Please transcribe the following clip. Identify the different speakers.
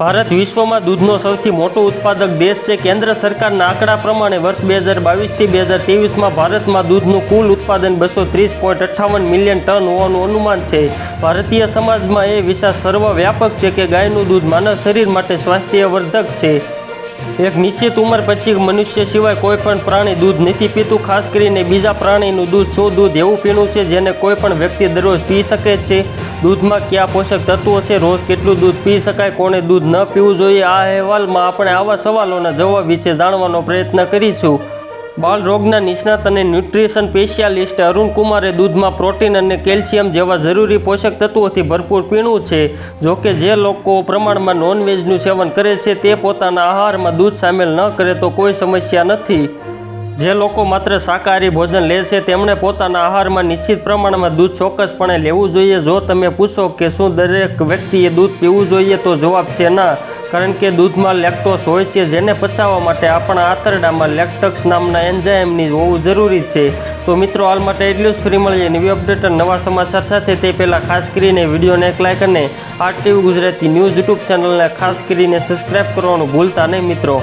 Speaker 1: ભારત વિશ્વમાં દૂધનો સૌથી મોટો ઉત્પાદક દેશ છે. કેન્દ્ર સરકારના આંકડા પ્રમાણે વર્ષ બે હજાર બાવીસથી બે હજાર ત્રેવીસમાં ભારતમાં દૂધનું કુલ ઉત્પાદન બસો ત્રીસ પોઈન્ટ અઠ્ઠાવન મિલિયન ટન હોવાનું અનુમાન છે. ભારતીય સમાજમાં એ વિશાળ સર્વવ્યાપક છે કે ગાયનું દૂધ માનવ શરીર માટે સ્વાસ્થ્યવર્ધક છે. એક નિશ્ચિત ઉંમર પછી મનુષ્ય સિવાય કોઈ પણ પ્રાણી દૂધ નથી પીતું, ખાસ કરીને બીજા પ્રાણીનું દૂધ શું દૂધ એવું પીણું છે જેને કોઈ પણ વ્યક્તિ દરરોજ પી શકે છે. દૂધમાં કયા પોષક તત્વો છે? રોજ કેટલું દૂધ પી શકાય? કોને દૂધ ન પીવું જોઈએ? આ અહેવાલમાં આપણે આવા સવાલોના જવાબ વિશે જાણવાનો પ્રયત્ન કરીશું. બાળ રોગના નિષ્ણાત અને ન્યુટ્રિશન સ્પેશિયાલિસ્ટ અરુણ કુમારે દૂધમાં પ્રોટીન અને કેલ્શિયમ જેવા જરૂરી પોષક તત્વોથી ભરપૂર પીણું છે. જો કે જે લોકો પ્રમાણમાં નોનવેજનું સેવન કરે છે, તે પોતાના આહારમાં દૂધ સામેલ ન કરે તો કોઈ સમસ્યા નથી. જે લોકો માત્ર શાકાહારી ભોજન લે છે, તેમણે પોતાના આહારમાં નિશ્ચિત પ્રમાણમાં દૂધ ચોક્કસપણે લેવું જોઈએ. જો તમે પૂછો કે શું દરેક વ્યક્તિએ દૂધ પીવું જોઈએ, તો જવાબ છે ના, કારણ કે દૂધમાં લેક્ટોસ હોય છે, જેને પચાવવા માટે આપણા આંતરડામાં લેક્ટક્સ નામના એન્ઝાઇમની હોવું જરૂરી છે. તો મિત્રો, હાલ માટે એટલું જ. ફ્રી મળીએ નવી અપડેટ નવા સમાચાર સાથે. તે પહેલાં ખાસ કરીને વિડીયોને એક લાઇક અને R TV Gujarati news YouTube ચેનલને ખાસ કરીને સબસ્ક્રાઇબ કરવાનું ભૂલતા નહીં મિત્રો.